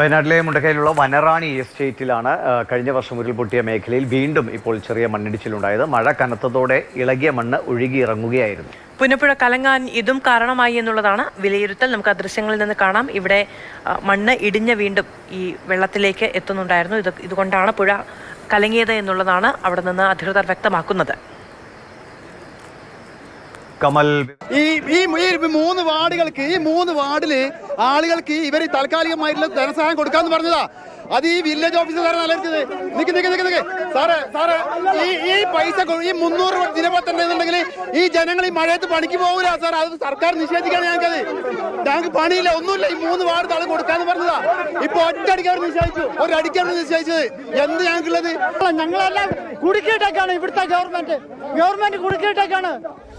വയനാട്ടിലെ മുണ്ടക്കയിലുള്ള വനറാണി എസ്റ്റേറ്റിലാണ് കഴിഞ്ഞ വർഷം ഉരുൾപൊട്ടിയ മേഖലയിൽ വീണ്ടും ഇപ്പോൾ ചെറിയ മണ്ണിടിച്ചിലുണ്ടായത്. മഴ കനത്തതോടെ ഇളകിയ മണ്ണ് ഒഴുകിയിറങ്ങുകയായിരുന്നു. പുന്നപ്പുഴ കലങ്ങാൻ ഇതും കാരണമായി എന്നുള്ളതാണ് വിലയിരുത്തൽ. നമുക്ക് ആ ദൃശ്യങ്ങളിൽ നിന്ന് കാണാം. ഇവിടെ മണ്ണ് ഇടിഞ്ഞ് വീണ്ടും ഈ വെള്ളത്തിലേക്ക് എത്തുന്നുണ്ടായിരുന്നു. ഇത് ഇതുകൊണ്ടാണ് പുഴ കലങ്ങിയത് എന്നുള്ളതാണ് അവിടെ നിന്ന് അധികൃതർ വ്യക്തമാക്കുന്നത്. കമൽ ഈ ഈ ഈ മൂന്ന് വാർഡുകൾക്ക് ഈ മൂന്ന് വാർഡിൽ ആളുകൾക്ക് ഇവർ താൽക്കാലികമായിട്ടുള്ള ധനസഹായം കൊടുക്കാമെന്ന് പറഞ്ഞതാ. അത് ഈ വില്ലേജ് ഓഫീസർ നിലനിൽക്കുന്നത് നിക്ക് നിക്ക് നിക്ക് നിക്ക്. സാറേ സാറേ ഈ ഈ പൈസ ഈ മുന്നൂറ് ദിനപത്രുണ്ടെന്നുണ്ടെങ്കിൽ ഈ ജനങ്ങൾ ഈ മഴയത്ത് പണിക്ക് പോകൂല സാർ അത് സർക്കാർ നിഷേധിക്കാണ് ഞങ്ങൾക്കത്. ഞങ്ങൾക്ക് പണിയില്ല ഒന്നുമില്ല. ഈ മൂന്ന് വാർഡ് ആൾ കൊടുക്കാന്ന് പറഞ്ഞതാ. ഇപ്പൊ ഒറ്റയടിക്ക് അവർ നിശ്ചയിച്ചു. ഒരടിക്കാണ് നിശ്ചയിച്ചത്. എന്ത് ഞങ്ങൾക്കുള്ളത്? ഞങ്ങളെല്ലാം കുടുക്കിയിട്ടേക്കാണ് ഇവിടുത്തെ ഗവൺമെന്റ് ഗവൺമെന്റ് കുടുക്കിയിട്ടേക്കാണ്.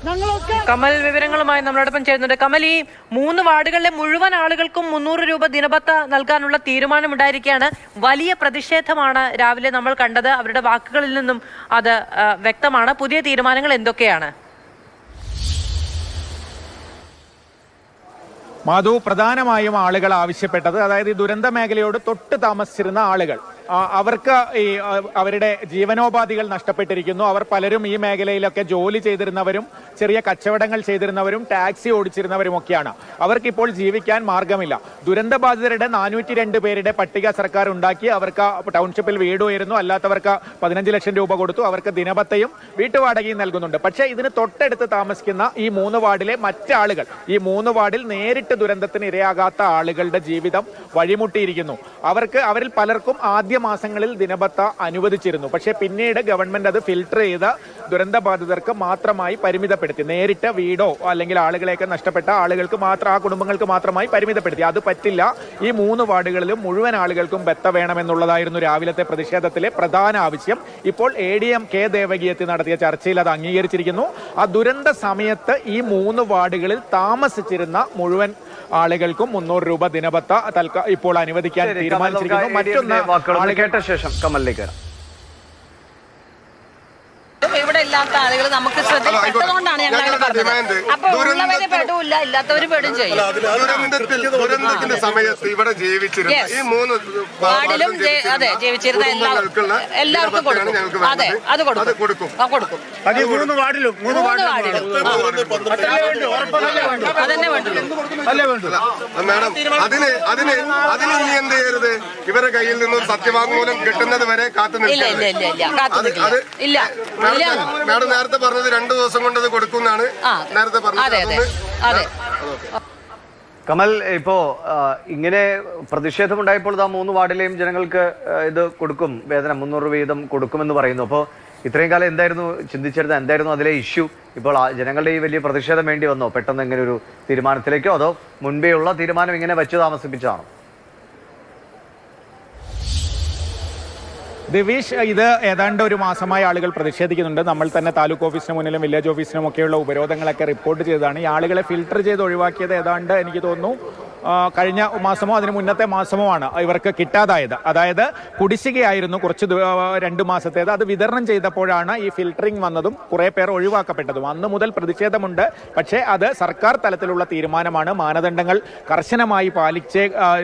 ഞങ്ങളൊക്കെ കമൽ വിവരങ്ങളുമായി നമ്മളോടൊപ്പം ചേരുന്നുണ്ട്. കമൽ ഈ മൂന്ന് വാർഡുകളിലെ മുഴുവൻ ആളുകൾക്കും മുന്നൂറ് രൂപ ദിനപത്ത നൽകാനുള്ള തീരുമാനമുണ്ടായിരിക്കുകയാണ്. വലിയ പ്രതിഷേധമാണ് രാവിലെ നമ്മൾ കണ്ടത്. അവരുടെ വാക്കുകളിൽ നിന്നും അത് വ്യക്തമാണ്. പുതിയ തീരുമാനങ്ങൾ എന്തൊക്കെയാണ്? മാധു പ്രധാനമായും ആളുകൾ ആവശ്യപ്പെട്ടത് അതായത് ഈ ദുരന്ത മേഖലയോട് തൊട്ട് താമസിച്ചിരുന്ന ആളുകൾ. അവർക്ക് ഈ അവരുടെ ജീവനോപാധികൾ നഷ്ടപ്പെട്ടിരിക്കുന്നു. അവർ പലരും ഈ മേഖലയിലൊക്കെ ജോലി ചെയ്തിരുന്നവരും ചെറിയ കച്ചവടങ്ങൾ ചെയ്തിരുന്നവരും ടാക്സി ഓടിച്ചിരുന്നവരും ഒക്കെയാണ് അവർക്കിപ്പോൾ ജീവിക്കാൻ മാർഗമില്ല. ദുരന്തബാധിതരുടെ നാനൂറ്റി രണ്ട് പേരുടെ പട്ടിക സർക്കാർ ഉണ്ടാക്കി. അവർക്ക് ടൗൺഷിപ്പിൽ വീട് ഉയരുന്നു. അല്ലാത്തവർക്ക് പതിനഞ്ച് ലക്ഷം രൂപ കൊടുത്തു. അവർക്ക് ദിനബത്തയും വീട്ടുവാടകയും നൽകുന്നുണ്ട്. പക്ഷേ ഇതിന് തൊട്ടടുത്ത് താമസിക്കുന്ന ഈ മൂന്ന് വാർഡിലെ മറ്റാളുകൾ ഈ മൂന്ന് വാർഡിൽ നേരിട്ട് ദുരന്തത്തിന് ഇരയാകാത്ത ആളുകളുടെ ജീവിതം വഴിമുട്ടിയിരിക്കുന്നു. അവർക്ക് അവരിൽ പലർക്കും ആദ്യ മാസങ്ങളിൽ ദിനബത്ത അനുവദിച്ചിരുന്നു. പക്ഷേ പിന്നീട് ഗവൺമെന്റ് അത് ഫിൽട്ടർ ചെയ്ത് ദുരന്തബാധിതർക്ക് മാത്രമായി പരിമിതപ്പെടുത്തി. നേരിട്ട് വീടോ അല്ലെങ്കിൽ ആളുകളെയൊക്കെ നഷ്ടപ്പെട്ട ആളുകൾക്ക് മാത്രം ആ കുടുംബങ്ങൾക്ക് മാത്രമായി പരിമിതപ്പെടുത്തി. അത് പറ്റില്ല. ഈ മൂന്ന് വാർഡുകളിലും മുഴുവൻ ആളുകൾക്കും ബത്ത വേണമെന്നുള്ളതായിരുന്നു രാവിലത്തെ പ്രതിഷേധത്തിലെ പ്രധാന ആവശ്യം. ഇപ്പോൾ എ ഡി എം കെ ദേവകീയത്തിൽ നടത്തിയ ചർച്ചയിൽ അത് അംഗീകരിച്ചിരിക്കുന്നു. ആ ദുരന്ത സമയത്ത് ഈ മൂന്ന് വാർഡുകളിൽ താമസിച്ചിരുന്ന മുഴുവൻ ആളുകൾക്കും മുന്നൂറ് രൂപ ദിനപത്ത തൽക്കാലം ഇപ്പോൾ അനുവദിക്കാൻ തീരുമാനിച്ചിരിക്കുന്നു. മറ്റൊന്ന് കേട്ട ശേഷം കമലിലേക്ക് ഇല്ലാത്ത ആളുകൾ നമുക്ക് ശ്രദ്ധയിൽപ്പെട്ടതുകൊണ്ടാണ് ഞങ്ങൾ അങ്ങനെ പറഞ്ഞത്. അപ്പൊ ഉള്ളവര് പെടൂല്ല ഇല്ലാത്തവര് പെടും ചെയ്യും. ദുരന്തത്തിൽ ദുരന്തത്തിന്റെ സമയത്ത് ഇവിടെ ജീവിച്ചിരുന്ന Yes. ഈ മൂന്ന് വാർഡിലും ജെ- അതെ ജീവിച്ചിരുന്ന കുടുംബങ്ങൾക്കുള്ള എല്ലാവർക്കും കൊടുക്കും. ഞങ്ങൾക്ക് അതെ വേണ്ടത്. അത് കൊടുക്കും. അത് കൊടുക്കും. ആ കൊടുക്കും. മൂന്ന് വാർഡിലും മൂന്ന് വാർഡിലും അതന്നെ വേണ്ടുള്ളൂ. മാഡം അതിന് അതിന് അതിന് ഇനി എന്ത് ചെയ്യരുത്? ഇവരെ കയ്യിൽ നിന്നും സത്യവാങ്മൂലം കിട്ടുന്നത് വരെ കാത്തു ഇല്ല ഇല്ല നിൽക്കരുത്. ഇല്ല ഇല്ല. കാത്തു അത് നിൽക്കില്ല. അത് ഇല്ല. ഇല്ല. മാഡം നേരത്തെ പറഞ്ഞത് രണ്ടു ദിവസം കൊണ്ട് അത് കൊടുക്കുന്നാണ്. നേരത്തെ പറഞ്ഞത്. അതെ കമൽ ഇപ്പോ ഇങ്ങനെ പ്രതിഷേധമുണ്ടായപ്പോൾ ആ മൂന്ന് വാർഡിലെയും ജനങ്ങൾക്ക് ഇത് കൊടുക്കും വേതനം മുന്നൂറ് രൂപ വീതം കൊടുക്കുമെന്ന് പറയുന്നു. അപ്പോൾ ഇത്രയും കാലം എന്തായിരുന്നു ചിന്തിച്ചിരുന്നത്? എന്തായിരുന്നു അതിലെ ഇഷ്യൂ? ഇപ്പോൾ ആ ജനങ്ങളുടെ ഈ വലിയ പ്രതിഷേധം വേണ്ടി വന്നോ? പെട്ടെന്ന് ഇങ്ങനെ ഒരു തീരുമാനത്തിലേക്കോ? അതോ മുൻപേ ഉള്ള തീരുമാനം ഇങ്ങനെ വെച്ച് താമസിപ്പിച്ചാണോ ദിവീഷ് ഇത് ഏതാണ്ട് ഒരു മാസമായി ആളുകൾ പ്രതിഷേധിക്കുന്നുണ്ട്. നമ്മൾ തന്നെ താലൂക്ക് ഓഫീസിന് മുന്നിലും വില്ലേജ് ഓഫീസിനും ഒക്കെയുള്ള ഉപരോധങ്ങളൊക്കെ റിപ്പോർട്ട് ചെയ്തതാണ്. ഈ ആളുകളെ ഫിൽട്ടർ ചെയ്ത് ഒഴിവാക്കിയത് ഏതാണ്ട് എനിക്ക് തോന്നുന്നു കഴിഞ്ഞ മാസമോ അതിന് മുന്നത്തെ മാസമോ ആണ് ഇവർക്ക് കിട്ടാതായത്. അതായത് കുടിശ്ശികയായിരുന്നു കുറച്ച് രണ്ട് മാസത്തേത്. അത് വിതരണം ചെയ്തപ്പോഴാണ് ഈ ഫിൽട്ടറിംഗ് വന്നതും കുറെ പേർ ഒഴിവാക്കപ്പെട്ടതും. അന്ന് മുതൽ പ്രതിഷേധമുണ്ട്. പക്ഷേ അത് സർക്കാർ തലത്തിലുള്ള തീരുമാനമാണ്. മാനദണ്ഡങ്ങൾ കർശനമായി പാലിച്ചേ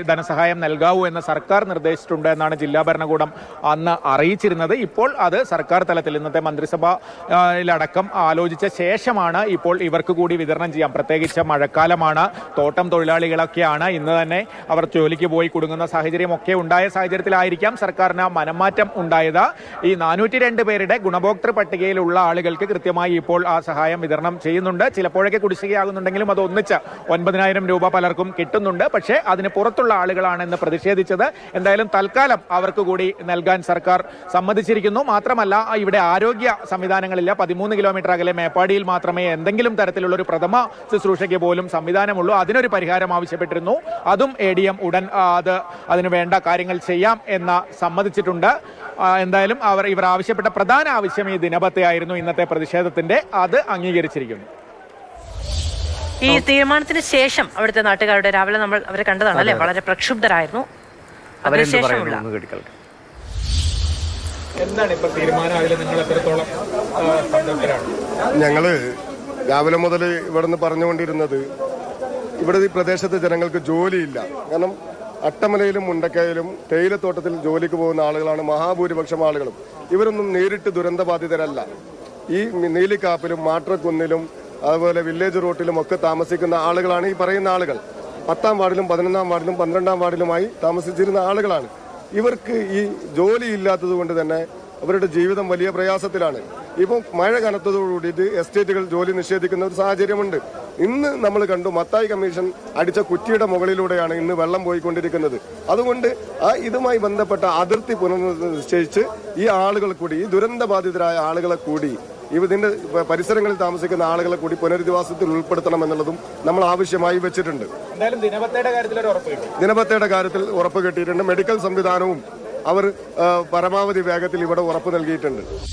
ധനസഹായം നൽകാവൂ എന്ന് സർക്കാർ നിർദ്ദേശിച്ചിട്ടുണ്ട് എന്നാണ് ജില്ലാ ഭരണകൂടം അന്ന് അറിയിച്ചിരുന്നത്. ഇപ്പോൾ അത് സർക്കാർ തലത്തിൽ ഇന്നത്തെ മന്ത്രിസഭയിലടക്കം ആലോചിച്ച ശേഷമാണ് ഇപ്പോൾ ഇവർക്ക് കൂടി വിതരണം ചെയ്യാം. പ്രത്യേകിച്ച് മഴക്കാലമാണ് തോട്ടം തൊഴിലാളികളൊക്കെയാണ്. ഇന്ന് തന്നെ അവർ ജോലിക്ക് പോയി കുടുങ്ങുന്ന സാഹചര്യം ഒക്കെ ഉണ്ടായ സാഹചര്യത്തിലായിരിക്കാം സർക്കാരിന് മനമാറ്റം ഉണ്ടായത്. ഈ നാനൂറ്റി രണ്ട് പേരുടെ ഗുണഭോക്തൃ പട്ടികയിലുള്ള ആളുകൾക്ക് കൃത്യമായി ഇപ്പോൾ ആ സഹായം വിതരണം ചെയ്യുന്നുണ്ട്. ചിലപ്പോഴൊക്കെ കുടിശ്ശികയാകുന്നുണ്ടെങ്കിലും അത് ഒന്നിച്ച് ഒൻപതിനായിരം രൂപ പലർക്കും കിട്ടുന്നുണ്ട്. പക്ഷേ അതിന് പുറത്തുള്ള ആളുകളാണ് ഇന്ന് പ്രതിഷേധിച്ചത്. എന്തായാലും തൽക്കാലം അവർക്ക് കൂടി നൽകാൻ സർക്കാർ സമ്മതിച്ചിരിക്കുന്നു. മാത്രമല്ല ഇവിടെ ആരോഗ്യ സംവിധാനങ്ങളില്ല. പതിമൂന്ന് കിലോമീറ്റർ അകലെ മേപ്പാടിയിൽ മാത്രമേ എന്തെങ്കിലും തരത്തിലുള്ള ഒരു പ്രഥമ ശുശ്രൂഷയ്ക്ക് പോലും സംവിധാനമുള്ളൂ. അതിനൊരു പരിഹാരം ആവശ്യപ്പെട്ടിരുന്നു. അതും എ ഡി എം ഉടൻ അത് അതിന് വേണ്ട കാര്യങ്ങൾ ചെയ്യാം എന്ന സമ്മതിച്ചിട്ടുണ്ട്. എന്തായാലും അവർ ഇവർ ആവശ്യപ്പെട്ട പ്രധാന ആവശ്യം ഈ ദിനപത്തെ ആയിരുന്നു. ഇന്നത്തെ പ്രതിഷേധത്തിന്റെ അത് അംഗീകരിച്ചിരിക്കുന്നു. ഈ തീരുമാനത്തിന് ശേഷം അവിടുത്തെ നാട്ടുകാരുടെ രാവിലെ നമ്മൾ അവരെ കണ്ടതാണ് അല്ലെ? വളരെ പ്രക്ഷുബ്ധരായിരുന്നു. അതിനുശേഷമുള്ള എന്താണ് ഇപ്പൊ തീരുമാനം നിങ്ങൾ എത്രത്തോളം ഞങ്ങൾ രാവിലെ മുതൽ ഇവിടുന്ന് പറഞ്ഞുകൊണ്ടിരുന്നത് ഇവിടെ ഈ പ്രദേശത്തെ ജനങ്ങൾക്ക് ജോലിയില്ല. കാരണം അട്ടമലയിലും മുണ്ടക്കയിലും തേയിലത്തോട്ടത്തിൽ ജോലിക്ക് പോകുന്ന ആളുകളാണ് മഹാഭൂരിപക്ഷം ആളുകളും. ഇവരൊന്നും നേരിട്ട് ദുരന്തബാധിതരല്ല. ഈ നീലിക്കാപ്പിലും മാട്രക്കുന്നിലും അതുപോലെ വില്ലേജ് റോട്ടിലും ഒക്കെ താമസിക്കുന്ന ആളുകളാണ് ഈ പറയുന്ന ആളുകൾ. പത്താം വാർഡിലും പതിനൊന്നാം വാർഡിലും പന്ത്രണ്ടാം വാർഡിലുമായി താമസിച്ചിരുന്ന ആളുകളാണ്. ഇവർക്ക് ഈ ജോലി ഇല്ലാത്തത് കൊണ്ട് തന്നെ അവരുടെ ജീവിതം വലിയ പ്രയാസത്തിലാണ്. ഇപ്പം മഴ കനത്തതോടുകൂടിയിട്ട് എസ്റ്റേറ്റുകൾ ജോലി നിഷേധിക്കുന്ന ഒരു സാഹചര്യമുണ്ട്. ഇന്ന് നമ്മൾ കണ്ടു മത്തായി കമ്മീഷൻ അടിച്ച കുറ്റിയുടെ മുകളിലൂടെയാണ് ഇന്ന് വെള്ളം പോയിക്കൊണ്ടിരിക്കുന്നത്. അതുകൊണ്ട് ആ ഇതുമായി ബന്ധപ്പെട്ട അതിർത്തി പുനർനിശ്ചയിച്ച് ഈ ആളുകൾ കൂടി ഈ ദുരന്തബാധിതരായ ആളുകളെ കൂടി ഇതിന്റെ പരിസരങ്ങളിൽ താമസിക്കുന്ന ആളുകളെ കൂടി പുനരധിവാസത്തിൽ ഉൾപ്പെടുത്തണം എന്നുള്ളതും നമ്മൾ ആവശ്യമായി വെച്ചിട്ടുണ്ട്. ദിനപത്തയുടെ കാര്യത്തിൽ ഉറപ്പ് കിട്ടിയിട്ടുണ്ട്. മെഡിക്കൽ സംവിധാനവും അവർ പരമാവധി വേഗത്തിൽ ഇവിടെ ഉറപ്പ് നൽകിയിട്ടുണ്ട്.